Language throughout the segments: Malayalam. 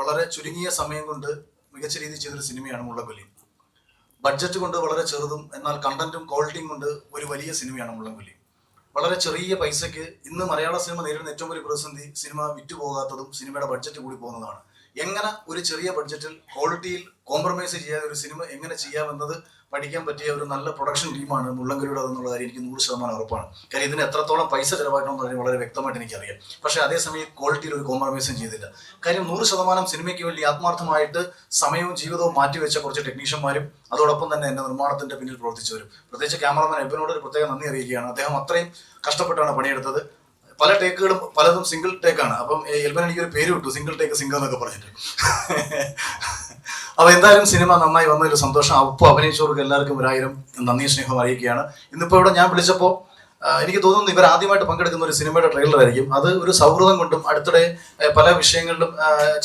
വളരെ ചുരുങ്ങിയ സമയം കൊണ്ട് മികച്ച രീതിയിൽ ചെയ്തൊരു സിനിമയാണ് മുള്ളംകൊല്ലി. ബഡ്ജറ്റ് കൊണ്ട് വളരെ ചെറുതും എന്നാൽ കണ്ടന്റും ക്വാളിറ്റിയും കൊണ്ട് ഒരു വലിയ സിനിമയാണ് മുള്ളംകൊല്ലി. വളരെ ചെറിയ പൈസയ്ക്ക് ഇന്ന് മലയാള സിനിമ നേരിടുന്ന ഏറ്റവും വലിയ പ്രതിസന്ധി സിനിമ വിറ്റുപോകാത്തതും സിനിമയുടെ ബഡ്ജറ്റ് കൂടി പോകുന്നതാണ്. എങ്ങനെ ഒരു ചെറിയ ബഡ്ജറ്റിൽ ക്വാളിറ്റിയിൽ കോംപ്രമൈസ് ചെയ്യാതെ ഒരു സിനിമ എങ്ങനെ ചെയ്യാമെന്നത് പഠിക്കാൻ പറ്റിയ ഒരു നല്ല പ്രൊഡക്ഷൻ ടീമാണ് മുള്ളൻകൊല്ലിയുടെ എന്നുള്ള കാര്യം എനിക്ക് നൂറ് ശതമാനം ഉറപ്പാണ്. കാര്യം ഇതിന് എത്രത്തോളം പൈസ ചെലവാക്കണമെന്ന് പറഞ്ഞാൽ വളരെ വ്യക്തമായിട്ട് എനിക്കറിയാം. പക്ഷേ അതേസമയം ക്വാളിറ്റിയിൽ ഒരു കോംപ്രമൈസും ചെയ്തില്ല. കാര്യം നൂറ് ശതമാനം സിനിമയ്ക്ക് വേണ്ടി ആത്മാർത്ഥമായിട്ട് സമയവും ജീവിതവും മാറ്റിവെച്ച കുറച്ച് ടെക്നീഷ്യന്മാരും അതോടൊപ്പം തന്നെ എന്റെ നിർമ്മാണത്തിന്റെ പിന്നിൽ പ്രവർത്തിച്ചവരും പ്രത്യേകിച്ച് ക്യാമറമാൻ എബിനോട് ഒരു പ്രത്യേക നന്ദി അറിയിക്കുകയാണ്. അദ്ദേഹം അത്രയും കഷ്ടപ്പെട്ടാണ് പണിയെടുത്തത്. പല ടേക്കുകളും പലതും സിംഗിൾ ടേക്കാണ് അപ്പം എൽബൻ എനിക്ക് ഒരു പേര് വിട്ടു. സിംഗിൾ ടേക്ക് സിംഗർ എന്നൊക്കെ പറഞ്ഞിട്ട്. അപ്പൊ എന്തായാലും സിനിമ നന്നായി വന്നതിൽ സന്തോഷം. ഒപ്പം അഭിനയിച്ചവർക്ക് എല്ലാവർക്കും ഒരായിരം നന്ദി സ്നേഹം അറിയിക്കുകയാണ്. ഇന്നിപ്പോ ഇവിടെ ഞാൻ വിളിച്ചപ്പോൾ എനിക്ക് തോന്നുന്നു ഇവർ ആദ്യമായിട്ട് പങ്കെടുക്കുന്ന ഒരു സിനിമയുടെ ട്രെയിലർ ആയിരിക്കും. അത് ഒരു സൗഹൃദം കൊണ്ടും അടുത്തിടെ പല വിഷയങ്ങളിലും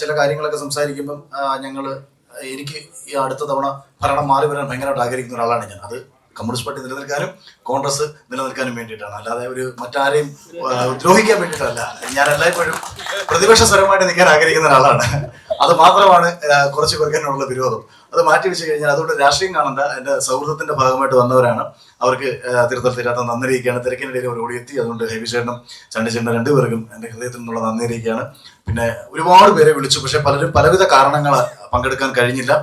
ചില കാര്യങ്ങളൊക്കെ സംസാരിക്കുമ്പം ഞങ്ങൾ എനിക്ക് ഈ അടുത്ത തവണ ഭരണം മാറി വരാൻ ഭയങ്കരമായിട്ട് ആഗ്രഹിക്കുന്ന ഒരാളാണ് ഞാൻ. അത് കമ്മ്യൂണിസ്റ്റ് പാർട്ടി നിലനിൽക്കാനും കോൺഗ്രസ് നിലനിൽക്കാനും വേണ്ടിയിട്ടാണ്. അല്ലാതെ ഒരു മറ്റാരെയും ദ്രോഹിക്കാൻ വേണ്ടിയിട്ടല്ല. ഞാൻ എല്ലായ്പ്പോഴും പ്രതിപക്ഷ സ്വരമായിട്ട് നിൽക്കാൻ ആഗ്രഹിക്കുന്ന ഒരാളാണ്. അത് മാത്രമാണ് കുറച്ച് പേർക്കെന്നുള്ള വിരോധം. അത് മാറ്റി വെച്ച് കഴിഞ്ഞാൽ അതുകൊണ്ട് രാഷ്ട്രീയം കാണണ്ട. എന്റെ സൗഹൃദത്തിന്റെ ഭാഗമായിട്ട് വന്നവരാണ്. അവർക്ക് തിരുത്തൽ തീരാത്ത നന്ദി അറിയിക്കുകയാണ്. തിരക്കിനിടയിൽ അവർ ഓടിയെത്തി അതുകൊണ്ട് ഹെവി ചേട്ടനും ചണ്ടിച്ചേട്ടനും രണ്ടുപേർക്കും എന്റെ ഹൃദയത്തിൽ നിന്നുള്ള നന്ദി അറിയിക്കുകയാണ്. പിന്നെ ഒരുപാട് പേരെ വിളിച്ചു. പക്ഷെ പലരും പലവിധ കാരണങ്ങൾ പങ്കെടുക്കാൻ കഴിഞ്ഞില്ല.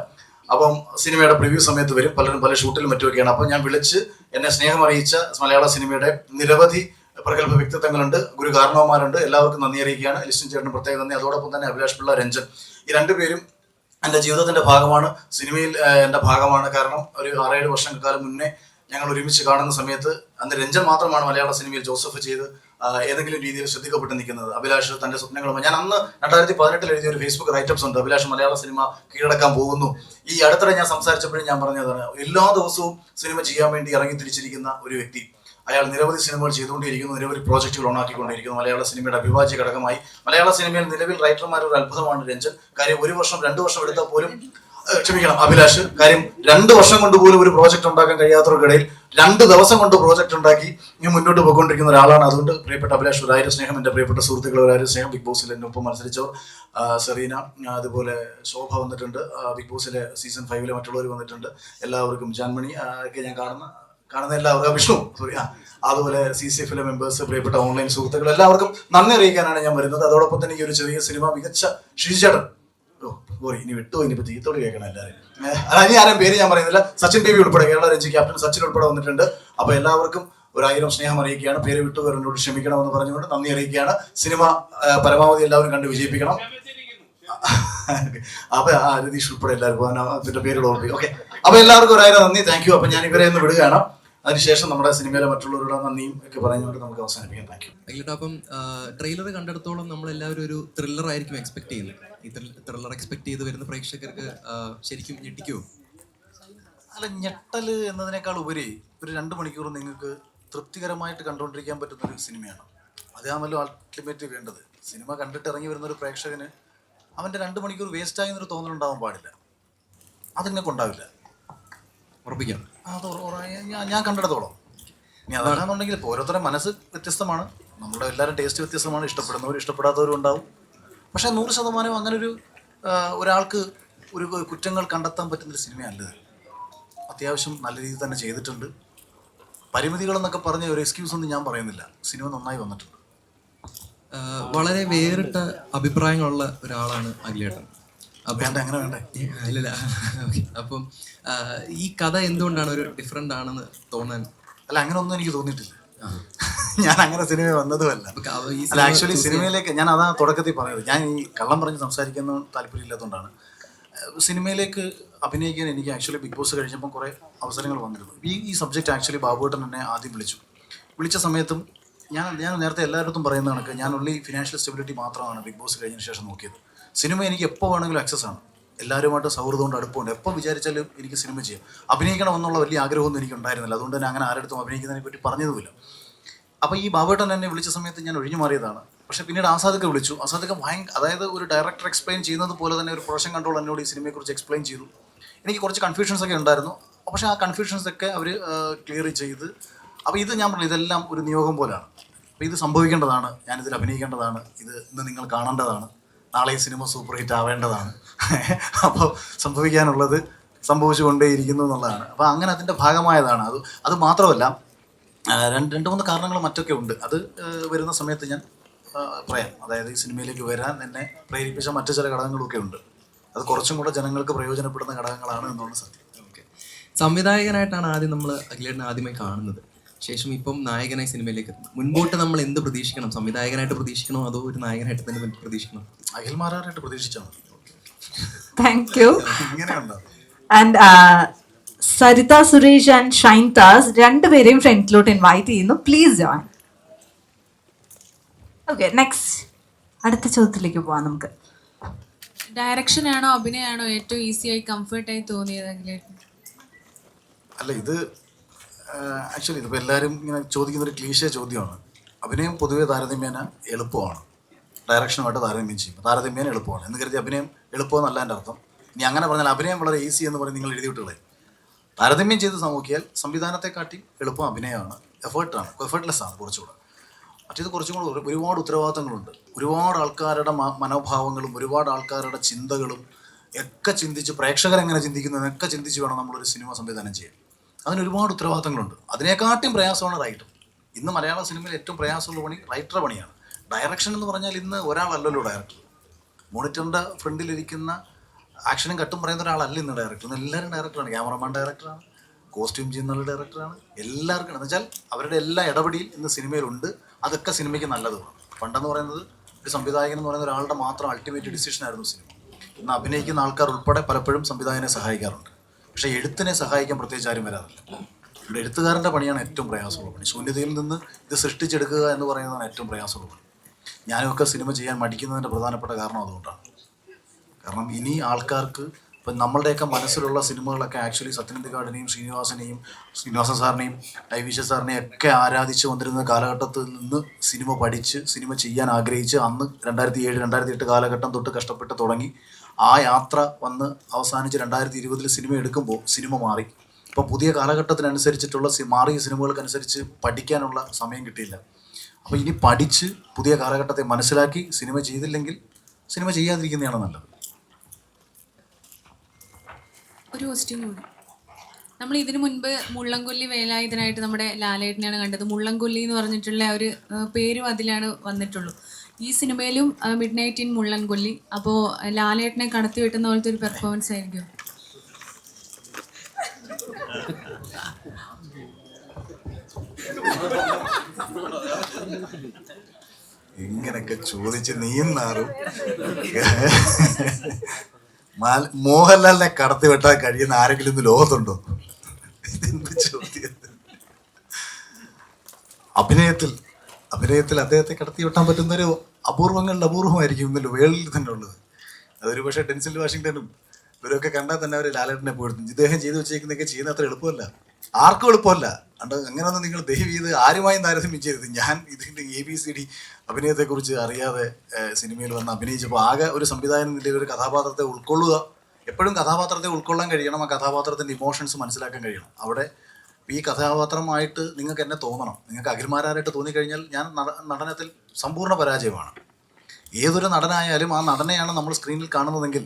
അപ്പം സിനിമയുടെ പ്രിവ്യൂ സമയത്ത് വരും. പലരും പല ഷൂട്ടിലും മറ്റുമൊക്കെയാണ്. അപ്പം ഞാൻ വിളിച്ച് എന്നെ സ്നേഹം അറിയിച്ച മലയാള സിനിമയുടെ നിരവധി പ്രഗത്ഭ വ്യക്തിത്വങ്ങളുണ്ട്. ഗുരു കാരണവന്മാരുണ്ട്. എല്ലാവർക്കും നന്ദി അറിയിക്കുകയാണ്. ലിസ്റ്റും ചേട്ടന് പ്രത്യേക നന്ദി. അതോടൊപ്പം തന്നെ അഭിലാഷ് പിള്ള രഞ്ജൻ. ഈ രണ്ടുപേരും എന്റെ ജീവിതത്തിന്റെ ഭാഗമാണ്. സിനിമയിൽ എന്റെ ഭാഗമാണ്. കാരണം ഒരു ആറേഴ് വർഷക്കാലം മുന്നേ ഞങ്ങൾ ഒരുമിച്ച് കാണുന്ന സമയത്ത് അന്ന് രഞ്ജൻ മാത്രമാണ് മലയാള സിനിമയിൽ ജോസഫ് ചെയ്ത് ഏതെങ്കിലും രീതിയിൽ ശ്രദ്ധിക്കപ്പെട്ട് നിൽക്കുന്നത്. അഭിലാഷ് തന്റെ സ്വപ്നങ്ങളുമായി. ഞാൻ അന്ന് രണ്ടായിരത്തി പതിനെട്ടിൽ എഴുതിയ ഒരു ഫേസ്ബുക്ക് റൈറ്റപ്സ് ഉണ്ട്. അഭിലാഷ് മലയാള സിനിമ കീഴടക്കാൻ പോകുന്നു. ഈ അടുത്തിടെ ഞാൻ സംസാരിച്ചപ്പോഴും ഞാൻ പറഞ്ഞതാണ് എല്ലാ ദിവസവും സിനിമ ചെയ്യാൻ വേണ്ടി ഇറങ്ങി തിരിച്ചിരിക്കുന്ന ഒരു വ്യക്തി. അയാൾ നിരവധി സിനിമകൾ ചെയ്തുകൊണ്ടിരിക്കുന്നു നിരവധി പ്രോജക്റ്റുകൾ ഓണാക്കിക്കൊണ്ടിരിക്കുന്നു മലയാള സിനിമയുടെ അഭിവാജ്യ ഘടകമായി. മലയാള സിനിമയിൽ നിലവിൽ റൈറ്റർമാർ ഒരു അത്ഭുതമാണ് രഞ്ജൻ. കാര്യം ഒരു വർഷം രണ്ടു വർഷം എടുത്താൽ പോലും ക്ഷമിക്കണം അഭിലാഷ്. കാര്യം രണ്ട് വർഷം കൊണ്ട് പോലും ഒരു പ്രോജക്റ്റ് ഉണ്ടാക്കാൻ കഴിയാത്തവർക്കിടയിൽ രണ്ട് ദിവസം കൊണ്ട് പ്രോജക്റ്റ് ഉണ്ടാക്കി ഇനി മുന്നോട്ട് പോയിക്കൊണ്ടിരിക്കുന്ന ഒരാളാണ്. അതുകൊണ്ട് പ്രിയപ്പെട്ട അഭിലാഷ് ഒരായിരം സ്നേഹം. എന്റെ പ്രിയപ്പെട്ട സുഹൃത്തുക്കൾ ഒരായിരം സ്നേഹം. ബിഗ് ബോസിൽ എന്റെ ഒപ്പം മത്സരിച്ചവർ സെറീന അതുപോലെ ശോഭ വന്നിട്ടുണ്ട്. ബിഗ് ബോസിലെ സീസൺ ഫൈവിലെ മറ്റുള്ളവർ വന്നിട്ടുണ്ട്. എല്ലാവർക്കും ജാൻമണി ഒക്കെ ഞാൻ കാണുന്ന കാണുന്ന എല്ലാവർക്കും വിഷ്ണു സോറി ആ അതുപോലെ സി സി എഫിലെ മെമ്പേഴ്സ് പ്രിയപ്പെട്ട ഓൺലൈൻ സുഹൃത്തുക്കൾ എല്ലാവർക്കും നന്ദി അറിയിക്കാനാണ് ഞാൻ വരുന്നത്. അതോടൊപ്പം തന്നെ ഈ ഒരു ചെറിയ സിനിമ മികച്ച ഷിജിചേട്ടൻ ഓ ഇനി വിട്ടോ ഇനിയിപ്പോ തീത്തോട് കേൾക്കണം എല്ലാവരും. അതായത് ആരും പേര് ഞാൻ പറയുന്നില്ല. സച്ചിൻ ബേബി ഉൾപ്പെടെ കേരള രഞ്ജി ക്യാപ്റ്റൻ സച്ചിൻ ഉൾപ്പെടെ വന്നിട്ടുണ്ട്. അപ്പൊ എല്ലാവർക്കും ഒരു ആയിരം സ്നേഹം അറിയിക്കുകയാണ്. പേര് വിട്ടുവരനോട് ക്ഷമിക്കണമെന്ന് പറഞ്ഞുകൊണ്ട് നന്ദി അറിയിക്കുകയാണ്. സിനിമ പരമാവധി എല്ലാവരും കണ്ട് വിജയിപ്പിക്കണം. അപ്പൊ ആ രതീഷ് ഉൾപ്പെടെ എല്ലാവർക്കും അതിന്റെ പേര് ഓർമ്മ ഓക്കെ അപ്പൊ എല്ലാവർക്കും ഒരായിരം നന്ദി. താങ്ക് യു അപ്പൊ ഞാൻ ഇവരെ ഒന്ന് വിടുകയാണ്. അതിനുശേഷം നമ്മുടെ സിനിമയിലെ മറ്റുള്ളവരുടെ നന്ദിയും ഒക്കെ പറഞ്ഞുകൊണ്ട് നമുക്ക് അവസാനിപ്പിക്കാം. താങ്ക് യു അയ്യോട്ടോ അപ്പം ട്രെയിലർ കണ്ടെടുത്തോളം നമ്മൾ എല്ലാവരും ഒരു ത്രില്ലർ ആയിരിക്കും എക്സ്പെക്ട് ചെയ്യുന്നത്. ഈ ത്രില്ലർ എക്സ്പെക്ട് ചെയ്ത് വരുന്ന പ്രേക്ഷകർക്ക് ശരിക്കും ഞെട്ടിക്കുമോ അല്ല ഞെട്ടൽ എന്നതിനേക്കാൾ ഉപരി ഒരു രണ്ട് മണിക്കൂർ നിങ്ങൾക്ക് തൃപ്തികരമായിട്ട് കണ്ടുകൊണ്ടിരിക്കാൻ പറ്റുന്ന ഒരു സിനിമയാണ്. അതാണല്ലോ അൾട്ടിമേറ്റ് വേണ്ടത്. സിനിമ കണ്ടിട്ട് ഇറങ്ങി വരുന്ന ഒരു പ്രേക്ഷകന് അവന്റെ രണ്ട് മണിക്കൂർ വേസ്റ്റ് ആയി എന്നൊരു തോന്നലുണ്ടാവാൻ പാടില്ല. അതിങ്ങനെ കൊണ്ടാവില്ല ഉറപ്പിക്കാം. ഞാൻ ഞാൻ കണ്ടെടുത്തോളം. ഇപ്പോൾ ഓരോരുത്തരുടെ മനസ്സ് വ്യത്യസ്തമാണ്. നമ്മുടെ എല്ലാവരും ടേസ്റ്റ് വ്യത്യസ്തമാണ്. ഇഷ്ടപ്പെടുന്നവരും ഇഷ്ടപ്പെടാത്തവരും ഉണ്ടാവും. പക്ഷേ നൂറ് ശതമാനം അങ്ങനെ ഒരു ഒരാൾക്ക് ഒരു കുറ്റങ്ങൾ കണ്ടെത്താൻ പറ്റുന്ന ഒരു സിനിമയല്ലത് അത്യാവശ്യം നല്ല രീതിയിൽ തന്നെ ചെയ്തിട്ടുണ്ട്. പരിമിതികളെന്നൊക്കെ പറഞ്ഞ ഒരു എക്സ്ക്യൂസ് ഒന്നും ഞാൻ പറയുന്നില്ല. സിനിമ നന്നായി വന്നിട്ടുണ്ട്. വളരെ വേറിട്ട അഭിപ്രായങ്ങളുള്ള ഒരാളാണ് അഖിലേട്ടൻ. വേണ്ട അങ്ങനെ വേണ്ട. ഇല്ലല്ല. അപ്പം ഈ കഥ എന്തുകൊണ്ടാണ് ഒരു ഡിഫറെന്റ് ആണെന്ന് തോന്നാൻ അല്ല അങ്ങനെ ഒന്നും എനിക്ക് തോന്നിയിട്ടില്ല. ഞാൻ അങ്ങനെ സിനിമ വന്നതുമല്ല. അല്ല ആക്ച്വലി സിനിമയിലേക്ക് ഞാൻ അതാ തുടക്കത്തിൽ പറഞ്ഞത്. ഞാൻ ഈ കള്ളം പറഞ്ഞ് സംസാരിക്കുന്ന താല്പര്യമില്ലാത്തതുകൊണ്ടാണ് സിനിമയിലേക്ക് അഭിനയിക്കാൻ എനിക്ക് ആക്ച്വലി ബിഗ് ബോസ് കഴിഞ്ഞപ്പോൾ കുറേ അവസരങ്ങൾ വന്നിരുന്നു. ഈ ഈ സബ്ജക്റ്റ് ആക്ച്വലി ബാബുവേട്ടൻ എന്നെ ആദ്യം വിളിച്ചു. വിളിച്ച സമയത്തും ഞാൻ ഞാൻ നേരത്തെ എല്ലായിടത്തും പറയുന്ന കണക്ക് ഞാൻ ഉള്ളി ഫിനാൻഷ്യൽ സ്റ്റെബിലിറ്റി മാത്രമാണ് ബിഗ് ബോസ് കഴിഞ്ഞതിന് ശേഷം നോക്കിയത്. സിനിമ എനിക്ക് എപ്പോൾ വേണമെങ്കിലും ആക്സസ് ആണ്. എല്ലാവരുമായിട്ട് സൗഹൃദം കൊണ്ട് അടുപ്പമുണ്ട്. എപ്പോൾ വിചാരിച്ചാലും എനിക്ക് സിനിമ ചെയ്യാം. അഭിനയിക്കണം എന്നുള്ള വലിയ ആഗ്രഹമൊന്നും എനിക്ക് ഉണ്ടായിരുന്നില്ല. അതുകൊണ്ട് തന്നെ അങ്ങനെ ആരുടെ അഭിനയിക്കുന്നതിനെ പറ്റി പറഞ്ഞതുമില്ല. അപ്പോൾ ഈ ബാബേട്ടൻ എന്നെ വിളിച്ച സമയത്ത് ഞാൻ ഒഴിഞ്ഞു മാറിയതാണ്. പക്ഷേ പിന്നീട് ആസാദൊക്കെ വിളിച്ചു. ആസാദൊക്കെ ഭയങ്കര അതായത് ഒരു ഡയറക്ടർ എക്സ്പ്ലെയിൻ ചെയ്യുന്നത് പോലെ തന്നെ ഒരു പ്രൊഡക്ഷൻ കൺട്രോൾ എന്നോട് ഈ സിനിമയെക്കുറിച്ച് എക്സ്പ്ലെയിൻ ചെയ്തു. എനിക്ക് കുറച്ച് കൺഫ്യൂഷൻസ് ഒക്കെ ഉണ്ടായിരുന്നു. പക്ഷേ ആ കൺഫ്യൂഷൻസ് ഒക്കെ അവർ ക്ലിയർ ചെയ്ത് അപ്പോൾ ഇത് ഞാൻ പറഞ്ഞു ഇതെല്ലാം ഒരു നിയോഗം പോലെയാണ് അപ്പോൾ ഇത് സംഭവിക്കേണ്ടതാണ്. ഞാനിതിൽ അഭിനയിക്കേണ്ടതാണ്. ഇത് ഇന്ന് നിങ്ങൾ കാണേണ്ടതാണ്. നാളെ ഈ സിനിമ സൂപ്പർ ഹിറ്റ് ആവേണ്ടതാണ്. അപ്പോൾ സംഭവിക്കാനുള്ളത് സംഭവിച്ചുകൊണ്ടേയിരിക്കുന്നു എന്നുള്ളതാണ്. അപ്പോൾ അങ്ങനെ അതിന്റെ ഭാഗമായതാണ്. അത് അത് മാത്രമല്ല രണ്ട് രണ്ട് മൂന്ന് കാരണങ്ങൾ മറ്റൊക്കെ ഉണ്ട്. അത് വരുന്ന സമയത്ത് ഞാൻ പറയാം. അതായത് ഈ സിനിമയിലേക്ക് വരാൻ എന്നെ പ്രേരിപ്പിച്ച മറ്റു ചില ഘടകങ്ങളൊക്കെ ഉണ്ട്. അത് കുറച്ചും കൂടെ ജനങ്ങൾക്ക് പ്രയോജനപ്പെടുന്ന ഘടകങ്ങളാണ് എന്നുള്ള സത്യം. സംവിധായകനായിട്ടാണ് ആദ്യം നമ്മൾ അഖിലേട്ടനെ ആദ്യമായി കാണുന്നത്. ശേഷം ഇപ്പം നായകനായി സിനിമയിലേക്ക് എത്തുന്നു. മുൻപോട്ട് നമ്മൾ എന്ത് പ്രതീക്ഷിക്കണം? സംവിധായകനായിട്ട് പ്രതീക്ഷിക്കണോ? അതോ ഒരു നായകനായിട്ട് തന്നെ പ്രതീക്ഷിക്കണം? അഖിൽമാരായിട്ട് പ്രതീക്ഷിച്ചാൽ മതി. Thank you and Saritha Suresh and Shine താസ് രണ്ടുപേരെയും ഫ്രണ്ടിലോട്ട് ഇൻവൈറ്റ് ചെയ്യുന്നു. പ്ലീസ് ജോയിൻ ഓക്കെ നെക്സ്റ്റ് അടുത്ത ചോദ്യത്തിലേക്ക് പോവാം നമുക്ക്. ഡയറക്ഷൻ ആണോ അഭിനയമാണോ ഏറ്റവും ഈസി ആയി കംഫർട്ടായി തോന്നിയത് അല്ല ഇത് ആക്ച്വലി ഇതിപ്പോൾ എല്ലാവരും ഇങ്ങനെ ചോദിക്കുന്ന ഒരു ക്ലീശ ചോദ്യമാണ്. അഭിനയം പൊതുവേ താരതമ്യേന എളുപ്പമാണ്. ഡയറക്ഷനുമായിട്ട് താരതമ്യം ചെയ്യും. താരതമ്യേന എളുപ്പമാണ്. എന്ന് കരുതി അഭിനയം എളുപ്പമെന്നല്ല എന്റെ അർത്ഥം. ഇനി അങ്ങനെ പറഞ്ഞാൽ അഭിനയം വളരെ ഈസി എന്ന് പറഞ്ഞ് നിങ്ങൾ എഴുതി വിട്ടുകളെ താരതമ്യം ചെയ്ത് നോക്കിയാൽ സംവിധാനത്തെക്കാട്ടി എളുപ്പം അഭിനയമാണ്. എഫേർട്ടാണ് എഫേർട്ട്ലെസ് ആണ് കുറച്ചുകൂടെ. മറ്റേത് കുറച്ചും കൂടെ ഒരു- ഒരുപാട് ഉത്തരവാദിത്തങ്ങളുണ്ട്. ഒരുപാട് ആൾക്കാരുടെ മനോഭാവങ്ങളും ഒരുപാട് ആൾക്കാരുടെ ചിന്തകളും ഒക്കെ ചിന്തിച്ച് പ്രേക്ഷകരെങ്ങനെ ചിന്തിക്കുന്നതെന്നൊക്കെ ചിന്തിച്ച് വേണം നമ്മളൊരു സിനിമ സംവിധാനം ചെയ്യാൻ. അതിന് ഒരുപാട് ഉത്തരവാദിത്തങ്ങളുണ്ട്. അതിനെക്കാട്ടും പ്രയാസമാണ് റൈറ്റർ ഇന്ന് മലയാള സിനിമയിൽ ഏറ്റവും പ്രയാസമുള്ള പണി റൈറ്റർ പണിയാണ്. ഡയറക്ഷൻ എന്ന് പറഞ്ഞാൽ ഇന്ന് ഒരാളല്ലല്ലോ ഡയറക്ടർ മോണിറ്ററിന്റെ ഫ്രണ്ടിലിരിക്കുന്ന ആക്ഷനും കട്ടും പറയുന്ന ഒരാളല്ല ഇന്ന് ഡയറക്ടർ ഇന്ന് എല്ലാവരും ഡയറക്ടറാണ് ക്യാമറമാൻ ഡയറക്ടറാണ് കോസ്റ്റ്യൂം ചെയ്യുന്ന ഡയറക്ടറാണ് എല്ലാവർക്കും എന്ന് വെച്ചാൽ അവരുടെ എല്ലാ ഇടപെടിയും ഇന്ന് സിനിമയിലുണ്ട്. അതൊക്കെ സിനിമയ്ക്ക് നല്ലതുമാണ്. പണ്ടെന്ന് പറയുന്നത് ഒരു സംവിധായകൻ എന്ന് പറയുന്ന ഒരാളുടെ മാത്രം അൾട്ടിമേറ്റ് ഡിസിഷൻ ആയിരുന്നു സിനിമ. ഇന്ന് അഭിനയിക്കുന്ന ആൾക്കാർ ഉൾപ്പെടെ പലപ്പോഴും സംവിധായകനെ സഹായിക്കാറുണ്ട്. പക്ഷേ എഴുത്തിനെ സഹായിക്കാൻ പ്രത്യേകിച്ച് ആരും വരാറില്ല. ഇവിടെ എഴുത്തുകാരന്റെ പണിയാണ് ഏറ്റവും പ്രയാസമുള്ള പണി. ശൂന്യതയിൽ നിന്ന് ഇത് സൃഷ്ടിച്ചെടുക്കുക എന്ന് പറയുന്നതാണ് ഏറ്റവും പ്രയാസമുള്ള പണി. ഞാനുമൊക്കെ സിനിമ ചെയ്യാൻ മടിക്കുന്നതിന്റെ പ്രധാനപ്പെട്ട കാരണം അതുകൊണ്ടാണ്. കാരണം ഇനി ആൾക്കാർക്ക് ഇപ്പം നമ്മളുടെയൊക്കെ മനസ്സിലുള്ള സിനിമകളൊക്കെ ആക്ച്വലി സത്യനന്ദിക്കാടിനെയും ശ്രീനിവാസനെയും ശ്രീനിവാസൻ സാറിനെയും ഐ വിശ്വ സാറിനെയും ഒക്കെ ആരാധിച്ച് വന്നിരുന്ന കാലഘട്ടത്തിൽ നിന്ന് സിനിമ പഠിച്ച് സിനിമ ചെയ്യാൻ ആഗ്രഹിച്ച് അന്ന് രണ്ടായിരത്തി ഏഴ് രണ്ടായിരത്തി എട്ട് കാലഘട്ടം തൊട്ട് കഷ്ടപ്പെട്ട് തുടങ്ങി ആ യാത്ര വന്ന് അവസാനിച്ച് രണ്ടായിരത്തി ഇരുപതിൽ സിനിമ എടുക്കുമ്പോൾ സിനിമ മാറി. ഇപ്പോൾ പുതിയ കാലഘട്ടത്തിനനുസരിച്ചിട്ടുള്ള മാറിയ സിനിമകൾക്കനുസരിച്ച് പഠിക്കാനുള്ള സമയം കിട്ടിയില്ല. അപ്പോൾ ഇനി പഠിച്ച് പുതിയ കാലഘട്ടത്തെ മനസ്സിലാക്കി സിനിമ ചെയ്തില്ലെങ്കിൽ സിനിമ ചെയ്യാതിരിക്കുന്നതാണ് നല്ലത്. ഒരു ക്വസ്റ്റ്യൻ കൂടി നമ്മൾ ഇതിനു മുൻപ് മുള്ളംകൊല്ലി വേലായുധനായിട്ട് നമ്മുടെ ലാലേട്ടനെയാണ് കണ്ടത്. മുള്ളംകൊല്ലി എന്ന് പറഞ്ഞിട്ടുള്ള ഒരു പേരും അതിലാണ് വന്നിട്ടുള്ളൂ. ഈ സിനിമയിലും മിഡ് നൈറ്റ് ഇൻ മുള്ളൻകൊല്ലി അപ്പോ ലാലേട്ടനെ കടത്തി വെട്ടുന്ന പോലത്തെ ഒരു പെർഫോമൻസ് ആയിരിക്കും ഇങ്ങനൊക്കെ ചോദിച്ച് നീയും മോഹൻലാലിനെ കടത്തി വെട്ടാൻ കഴിയുന്ന ആരെങ്കിലും ഇന്ന് ലോകത്തുണ്ടോ? ചോദ്യം? അഭിനയത്തിൽ അഭിനയത്തിൽ അദ്ദേഹത്തെ കടത്തി പറ്റുന്ന പറ്റുന്നൊരു അപൂർവങ്ങളിൽ അപൂർവമായിരിക്കും ഇന്നലെ വേൾഡിൽ തന്നെ ഉള്ളത്. അതൊരു പക്ഷേ ഡെൻസിൽ വാഷിങ്ടണും ഇവരൊക്കെ കണ്ടാൽ തന്നെ അവർ ലാലേട്ടനെ പോയിരുന്നു ഇദ്ദേഹം ചെയ്തു വെച്ചേക്കുന്നതൊക്കെ ചെയ്യുന്ന അത്ര എളുപ്പമല്ല. ആർക്കും എളുപ്പമല്ല. അണ്ട് അങ്ങനെയൊന്നും നിങ്ങൾ ദയവ് ചെയ്ത് ആരുമായും താരതമ്യം ചെയ്തത് ഞാൻ ഇതിന്റെ എ ബി സി ഡി അഭിനയത്തെക്കുറിച്ച് അറിയാതെ സിനിമയിൽ വന്ന് അഭിനയിച്ചപ്പോൾ ആകെ ഒരു സംവിധായകൻ നിലയിൽ ഒരു കഥാപാത്രത്തെ ഉൾക്കൊള്ളുക. എപ്പോഴും കഥാപാത്രത്തെ ഉൾക്കൊള്ളാൻ കഴിയണം. ആ കഥാപാത്രത്തിന്റെ ഇമോഷൻസ് മനസ്സിലാക്കാൻ കഴിയണം. അവിടെ ഈ കഥാപാത്രമായിട്ട് നിങ്ങൾക്ക് എന്നെ തോന്നണം. നിങ്ങൾക്ക് അഖിൽമാരായിട്ട് തോന്നിക്കഴിഞ്ഞാൽ ഞാൻ നടനത്തിൽ സമ്പൂർണ പരാജയമാണ്. ഏതൊരു നടനായാലും ആ നടനെയാണ് നമ്മൾ സ്ക്രീനിൽ കാണുന്നതെങ്കിൽ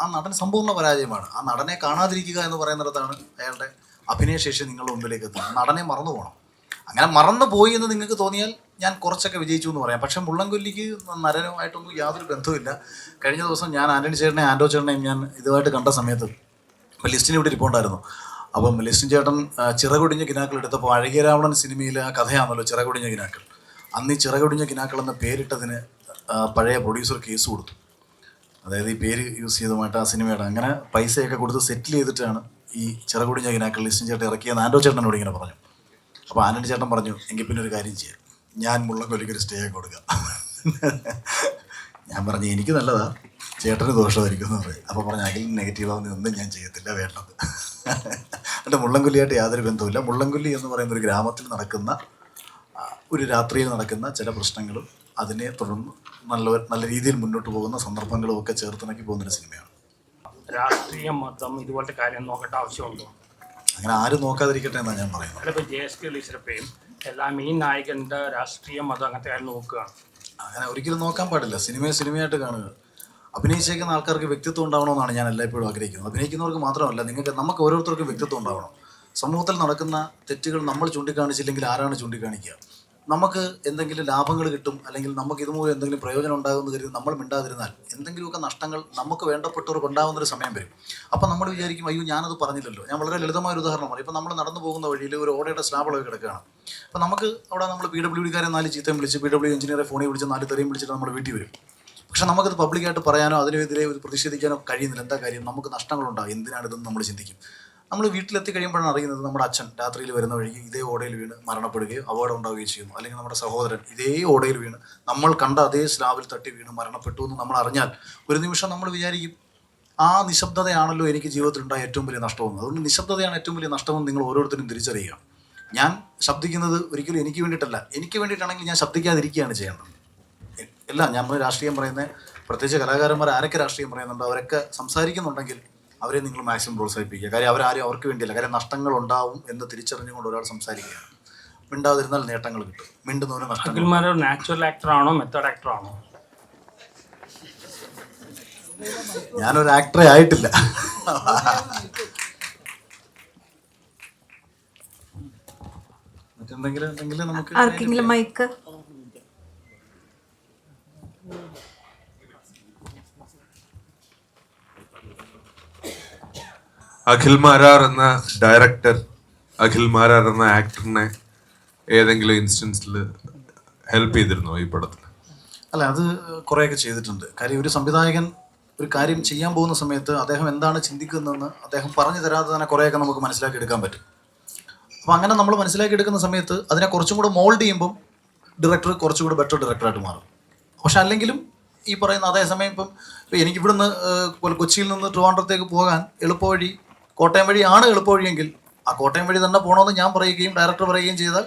ആ നടൻ സമ്പൂർണ പരാജയമാണ്. ആ നടനെ കാണാതിരിക്കുക എന്ന് പറയുന്നിടത്താണ് അയാളുടെ അഭിനയശേഷി നിങ്ങളുടെ മുമ്പിലേക്ക് എത്തുന്നത്. നടനെ മറന്നു പോകണം. അങ്ങനെ മറന്നു പോയി എന്ന് നിങ്ങൾക്ക് തോന്നിയാൽ ഞാൻ കുറച്ചൊക്കെ വിജയിച്ചു എന്ന് പറയാം. പക്ഷേ മുള്ളംകൊല്ലിക്ക് നരനുമായിട്ടൊന്നും യാതൊരു ബന്ധവുമില്ല. കഴിഞ്ഞ ദിവസം ഞാൻ ആന്റണി ചേട്ടനെയും ആൻഡോ ചേട്ടനെയും ഞാൻ ഇതുമായിട്ട് കണ്ട സമയത്ത് ഇപ്പോൾ ലിസ്റ്റിന് ഇവിടെ ഇരിപ്പുണ്ടായിരുന്നു. അപ്പം ലിസ്റ്റിൻ ചേട്ടൻ ചിറകുടിഞ്ഞ കിനാക്കൾ എടുത്തപ്പോൾ അഴകിയരാവണൻ സിനിമയിലെ ആ കഥയാണല്ലോ ചിറകൊടിഞ്ഞ കിനാക്കൾ. അന്ന് ഈ ചിറകൊടിഞ്ഞ കിനാക്കൾ എന്ന പേരിട്ടതിന് പഴയ പ്രൊഡ്യൂസർ കേസ് കൊടുത്തു. അതായത് ഈ പേര് യൂസ് ചെയ്തുമായിട്ട് ആ സിനിമയുടെ അങ്ങനെ പൈസയൊക്കെ കൊടുത്ത് സെറ്റിൽ ചെയ്തിട്ടാണ് ഈ ചിറകൊടിഞ്ഞ കിനാക്കൾ ലിസ്റ്റിൻ ചേട്ടൻ ഇറക്കിയെന്ന് ആൻഡോ ചേട്ടനോട് ഇങ്ങനെ പറഞ്ഞു. അപ്പോൾ ആന്റണി ചേട്ടൻ പറഞ്ഞു എങ്കിൽ പിന്നെ ഒരു കാര്യം ചെയ്യാം. ഞാൻ മുള്ളക്കൊലിക്കൊരു സ്റ്റേ കൊടുക്കാം. ഞാൻ പറഞ്ഞു എനിക്ക് നല്ലതാ. ചേട്ടന് ദോഷമായിരിക്കും എന്ന് പറയും. അപ്പോൾ പറഞ്ഞു അഖിൽ നെഗറ്റീവ് ആവുന്ന ഒന്നും ഞാൻ ചെയ്യത്തില്ല വേണ്ടത്. എന്റെ മുള്ളൻകുല്ലിയായിട്ട് യാതൊരു ബന്ധവുമില്ല. മുള്ളൻകുല്ലി എന്ന് പറയുന്ന ഒരു ഗ്രാമത്തിൽ നടക്കുന്ന ഒരു രാത്രിയിൽ നടക്കുന്ന ചില പ്രശ്നങ്ങളും അതിനെ തുടർന്ന് നല്ല നല്ല രീതിയിൽ മുന്നോട്ട് പോകുന്ന സന്ദർഭങ്ങളും ഒക്കെ ചേർത്തിണക്കി പോകുന്നൊരു സിനിമയാണ്. രാഷ്ട്രീയം മതം ഇതുപോലത്തെ കാര്യം നോക്കേണ്ട ആവശ്യമുണ്ടോ? അങ്ങനെ ആരും നോക്കാതിരിക്കട്ടെ എന്നാണ് ഞാൻ പറയുന്നത്. അതിപ്പോൾ ജെ എസ് കെ ലിസറപ്പയും എല്ലാ മെയിൻ നായകന്റെ രാഷ്ട്രീയ മതം അങ്ങനത്തെ കാര്യം നോക്കുകയാണ് അങ്ങനെ ഒരിക്കലും നോക്കാൻ പാടില്ല. സിനിമയെ സിനിമയായിട്ട് കാണുക. അഭിനയിച്ചേക്കുന്ന ആൾക്കാർക്ക് വ്യക്തിത്വം ഉണ്ടാവണമെന്നാണ് ഞാൻ എല്ലായ്പ്പോഴും ആഗ്രഹിക്കുന്നത്. അഭിനയിക്കുന്നവർക്ക് മാത്രമല്ല നിങ്ങൾക്ക് നമുക്ക് ഓരോരുത്തർക്കും വ്യക്തിത്വം ഉണ്ടാവണം. സമൂഹത്തിൽ നടക്കുന്ന തെറ്റുകൾ നമ്മൾ ചൂണ്ടിക്കാണിച്ചില്ലെങ്കിൽ ആരാണ് ചൂണ്ടിക്കാണിക്കുക? നമുക്ക് എന്തെങ്കിലും ലാഭങ്ങൾ കിട്ടും അല്ലെങ്കിൽ നമുക്ക് ഇതുമൂലം എന്തെങ്കിലും പ്രയോജനം ഉണ്ടാകുമെന്ന് കരുതി നമ്മൾ മിണ്ടാതിരുന്നാൽ എന്തെങ്കിലുമൊക്കെ നഷ്ടങ്ങൾ നമുക്ക് വേണ്ടപ്പെട്ടവർക്ക് ഉണ്ടാകുന്നൊരു സമയം വരും. അപ്പോൾ നമ്മൾ വിചാരിക്കും അയ്യോ ഞാനത് പറഞ്ഞില്ലല്ലോ. ഞാൻ വളരെ ലളിതമായ ഒരു ഉദാഹരണം പറയും ഇപ്പം നമ്മൾ നടന്നു പോകുന്ന വഴിയിൽ ഒരു ഓടയുടെ സ്ലാബിളൊക്കെ കിടക്കുകയാണ്. അപ്പോൾ നമുക്ക് അവിടെ നമ്മൾ പി ഡബ്ല്യു ഡിക്കാരെ നാല് ചീത്തയും വിളിച്ച് പി ഡബ്ല്യു എഞ്ചിനീയറെ ഫോണിൽ വിളിച്ച് നാല് തെറിയും വിളിച്ചിട്ട് നമ്മൾ വീട്ടിൽ വരും. പക്ഷെ നമുക്കത് പബ്ലിക്കായിട്ട് പറയാനോ അതിനെതിരെ പ്രതിഷേധിക്കാനോ കഴിയുന്നില്ല. എന്താ കാര്യം? നമുക്ക് നഷ്ടങ്ങളുണ്ടാകും എന്തിനാണ് ഇതെന്ന് നമ്മൾ ചിന്തിക്കും. നമ്മൾ വീട്ടിലെത്തി കഴിയുമ്പോഴാണ് അറിയുന്നത് നമ്മുടെ അച്ഛൻ രാത്രിയിൽ വരുന്ന വഴിക്ക് ഇതേ ഓടയിൽ വീണ് മരണപ്പെടുകയും അപകടം ഉണ്ടാവുകയും ചെയ്യുന്നു. അല്ലെങ്കിൽ നമ്മുടെ സഹോദരൻ ഇതേ ഓടയിൽ വീണ് നമ്മൾ കണ്ട അതേ സ്ലാബിൽ തട്ടി വീണ് മരണപ്പെട്ടു എന്ന് നമ്മൾ അറിഞ്ഞാൽ ഒരു നിമിഷം നമ്മൾ വിചാരിക്കും ആ നിശബ്ദതയാണല്ലോ എനിക്ക് ജീവിതത്തിൽ ഉണ്ടായ ഏറ്റവും വലിയ നഷ്ടമെന്ന്. അതുകൊണ്ട് നിശബ്ദതയാണ് ഏറ്റവും വലിയ നഷ്ടമെന്ന് നിങ്ങൾ ഓരോരുത്തരും തിരിച്ചറിയുക. ഞാൻ ശബ്ദിക്കുന്നത് ഒരിക്കലും എനിക്ക് വേണ്ടിയിട്ടല്ല. എനിക്ക് വേണ്ടിയിട്ടാണെങ്കിൽ ഞാൻ ശബ്ദിക്കാതിരിക്കുകയാണ് ചെയ്യേണ്ടത്. ഇല്ല നമ്മൾ രാഷ്ട്രീയം പറയുന്ന പ്രത്യേകിച്ച് കലാകാരന്മാർ ആരൊക്കെ രാഷ്ട്രീയം പറയുന്നുണ്ട് അവരൊക്കെ സംസാരിക്കുന്നുണ്ടെങ്കിൽ അവരെ നിങ്ങൾ മാക്സിമം പ്രോത്സാഹിപ്പിക്കുക. കാര്യം അവരാരും അവർക്ക് വേണ്ടിയില്ല. കാര്യം നഷ്ടങ്ങൾ ഉണ്ടാവും എന്ന് തിരിച്ചറിഞ്ഞുകൊണ്ട് ഒരാൾ സംസാരിക്കുക. മിണ്ടാതിരുന്നാൽ നേട്ടങ്ങൾ കിട്ടും. മിണ്ടുന്നവന് നഷ്ടങ്ങൾ നാച്ചുറൽ ആക്ടർ ആണോ മെത്തേഡ് ആക്ടർ ആണോ? ഞാനൊരു ആക്ടറെ ആയിട്ടില്ല. മറ്റെന്തെങ്കിലും എന്തെങ്കിലും നമുക്ക് ആർക്കെങ്കിലും മൈക്ക് അഖിൽ മാരാർ എന്ന ഡയറക്ടർ അഖിൽ മാരാർ എന്ന ആക്ടറിനെ ഏതെങ്കിലും ഇൻസ്റ്റൻസിൽ ഹെൽപ്പ് ചെയ്തിരുന്നോ ഈ പടത്തിൽ അല്ല അത് കുറേയൊക്കെ ചെയ്തിട്ടുണ്ട്. കാര്യം ഒരു സംവിധായകൻ ഒരു കാര്യം ചെയ്യാൻ പോകുന്ന സമയത്ത് അദ്ദേഹം എന്താണ് ചിന്തിക്കുന്നതെന്ന് അദ്ദേഹം പറഞ്ഞു തരാതെ തന്നെ കുറേയൊക്കെ നമുക്ക് മനസ്സിലാക്കി എടുക്കാൻ പറ്റും. അപ്പോൾ അങ്ങനെ നമ്മൾ മനസ്സിലാക്കി എടുക്കുന്ന സമയത്ത് അതിനെ കുറച്ചും കൂടെ മോൾഡ് ചെയ്യുമ്പം ഡയറക്ടർ കുറച്ചും കൂടെ ബെറ്റർ ഡയറക്ടറായിട്ട് മാറും. പക്ഷെ അല്ലെങ്കിലും ഈ പറയുന്ന അതേസമയം ഇപ്പം എനിക്കിവിടുന്ന് കൊച്ചിയിൽ നിന്ന് ട്രിവാൻഡ്രത്തേക്ക് പോകാൻ എളുപ്പവഴി കോട്ടയം വഴിയാണ് എളുപ്പവഴിയെങ്കിൽ ആ കോട്ടയം വഴി തന്നെ പോകണമെന്ന് ഞാൻ പറയുകയും ഡയറക്ടർ പറയുകയും ചെയ്താൽ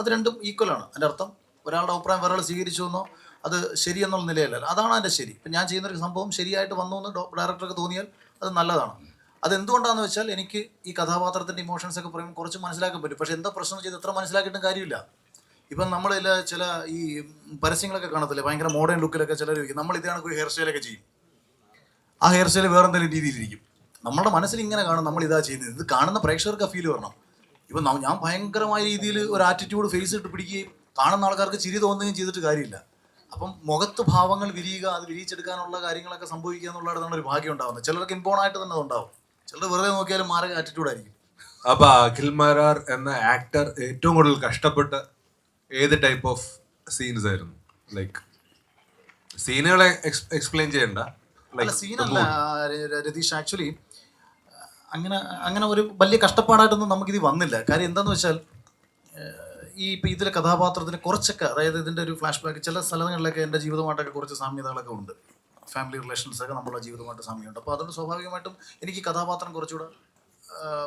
അത് രണ്ടും ഈക്വലാണ് അതിന്റെ അർത്ഥം ഒരാളുടെ അഭിപ്രായം വേറെ സ്വീകരിച്ചു എന്നോ അത് ശരിയെന്നുള്ള നിലയല്ല. അതാണ് അതിന്റെ ശരി. ഇപ്പം ഞാൻ ചെയ്യുന്നൊരു സംഭവം ശരിയായിട്ട് വന്നു എന്ന് ഡയറക്ടർക്ക് തോന്നിയാൽ അത് നല്ലതാണ്. അതെന്തുകൊണ്ടാണെന്ന് വെച്ചാൽ എനിക്ക് ഈ കഥാപാത്രത്തിന്റെ ഇമോഷൻസ് ഒക്കെ പറയുമ്പോൾ കുറച്ച് മനസ്സിലാക്കാൻ പറ്റും. പക്ഷേ എന്താ പ്രശ്നം ചെയ്ത് എത്ര മനസ്സിലാക്കിയിട്ടും കാര്യമില്ല. ഇപ്പം നമ്മൾ ചില ഈ പരസ്യങ്ങളൊക്കെ കാണത്തില്ലേ? ഭയങ്കര മോഡേൺ ലുക്കിലൊക്കെ ചിലർ നമ്മൾ ഒരു ഹെയർ സ്റ്റൈലൊക്കെ ചെയ്യും. ആ ഹെയർ സ്റ്റൈൽ വേറെ എന്തെങ്കിലും രീതിയിലിരിക്കും നമ്മുടെ മനസ്സിൽ ഇങ്ങനെ കാണും നമ്മൾ ഇതാ ചെയ്യുന്നത്. ഇത് കാണുന്ന പ്രേക്ഷകർക്ക് ആ ഫീൽ വരണം. ഇപ്പം ഞാൻ ഭയങ്കരമായ രീതിയിൽ ഒരു ആറ്റിറ്റ്യൂഡ് ഫേസ് ഇട്ട് പിടിക്കുകയും കാണുന്ന ആൾക്കാർക്ക് ചിരി തോന്നുകയും ചെയ്തിട്ട് കാര്യമില്ല. അപ്പം മുഖത്ത് ഭാവങ്ങൾ വിരിയുക അത് വിരിയിച്ചെടുക്കാനുള്ള കാര്യങ്ങളൊക്കെ സംഭവിക്കുക എന്നുള്ളതാണ് ഒരു ഭാഗ്യം ഉണ്ടാവുന്നത്. ചിലർക്ക് ഇമ്പോൺ ആയിട്ട് തന്നെ ഉണ്ടാവും ചിലർ വെറുതെ നോക്കിയാലും മാരക ആറ്റിറ്റ്യൂഡ് ആയിരിക്കും. അപ്പൊ അഖിൽ മാരാർ എന്ന ആക്ടർ ഏറ്റവും കൂടുതൽ കഷ്ടപ്പെട്ട ഏത് ടൈപ്പ് ഓഫ് സീൻസ് ആയിരുന്നു? ലൈക്ക് സീനുകളെ എക്സ്പ്ലെയിൻ ചെയ്യണ്ട. സീനല്ല രതീഷ്. ആക്ച്വലി അങ്ങനെ അങ്ങനെ ഒരു വലിയ കഷ്ടപ്പാടായിട്ടൊന്നും നമുക്കിത് വന്നില്ല. കാര്യം എന്താന്ന് വെച്ചാൽ ഈ ഇപ്പം ഇതിലെ കഥാപാത്രത്തിന് കുറച്ചൊക്കെ അതായത് ഇതിന്റെ ഒരു ഫ്ലാഷ് ബാക്ക് ചില സ്ഥലങ്ങളിലൊക്കെ എന്റെ ജീവിതമായിട്ടൊക്കെ കുറച്ച് സാമ്യതകളൊക്കെ ഉണ്ട്. ഫാമിലി റിലേഷൻസൊക്കെ നമ്മളെ ജീവിതമായിട്ട് സാമ്യമുണ്ട്. അപ്പോൾ അതുകൊണ്ട് സ്വാഭാവികമായിട്ടും എനിക്ക് കഥാപാത്രം കുറച്ചുകൂടെ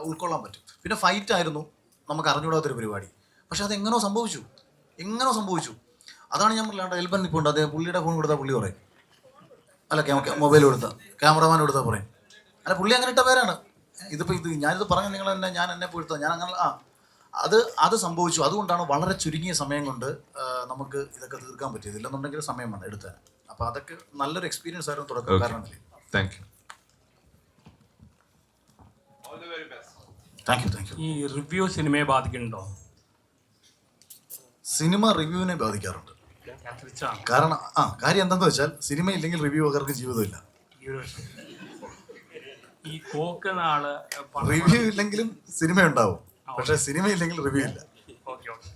ഉൾക്കൊള്ളാൻ പറ്റും. പിന്നെ ഫൈറ്റ് ആയിരുന്നു. നമുക്ക് അറിഞ്ഞുകൂടാത്തൊരു പരിപാടി. പക്ഷെ അത് സംഭവിച്ചു. എങ്ങനോ സംഭവിച്ചു. അതാണ് ഞാൻ പറഞ്ഞാൽ എൽബൻ ഇപ്പോൾ ഉണ്ട്. അദ്ദേഹം പുള്ളിയുടെ ഫോൺ കൊടുത്താൽ പുള്ളി പറയും. അല്ല മൊബൈൽ കൊടുത്താൽ ക്യാമറമാൻ കൊടുത്താൽ പറയും. അല്ല പുള്ളി അങ്ങനെ ഇട്ട പേരാണ്. ഇതിപ്പോൾ ഇത് ഞാനിത് പറഞ്ഞു നിങ്ങൾ എന്നെ ഞാൻ എന്നെ പോയിട്ട് ഞാൻ അങ്ങനെ ആ. അത് അത് സംഭവിച്ചു. അതുകൊണ്ടാണ് വളരെ ചുരുങ്ങിയ സമയം കൊണ്ട് നമുക്ക് ഇതൊക്കെ തീർക്കാൻ പറ്റിയത്. ഇല്ലെന്നുണ്ടെങ്കിൽ സമയം വേണം എടുത്താൽ അപ്പോൾ അതൊക്കെ നല്ലൊരു എക്സ്പീരിയൻസ് ആയിരുന്നു തുടക്കം കാരണം thank you thank you thank you ഈ റിവ്യൂ സിനിമയെ ബാധിക്കുന്നുണ്ടോ? സിനിമ റിവ്യൂവിനെ ബാധിക്കാറുണ്ട്. കാരണം ആ കാര്യം എന്താണെന്ന് വെച്ചാൽ സിനിമ ഇല്ലെങ്കിൽ റിവ്യൂ അവർക്ക് ജീവിതമില്ല. ഈ കോക്ക് നാൾ റിവ്യൂ ഇല്ലെങ്കിലും സിനിമ ഉണ്ടാവും. പക്ഷെ സിനിമ ഇല്ലെങ്കിൽ റിവ്യൂ ഇല്ല. Okay okay.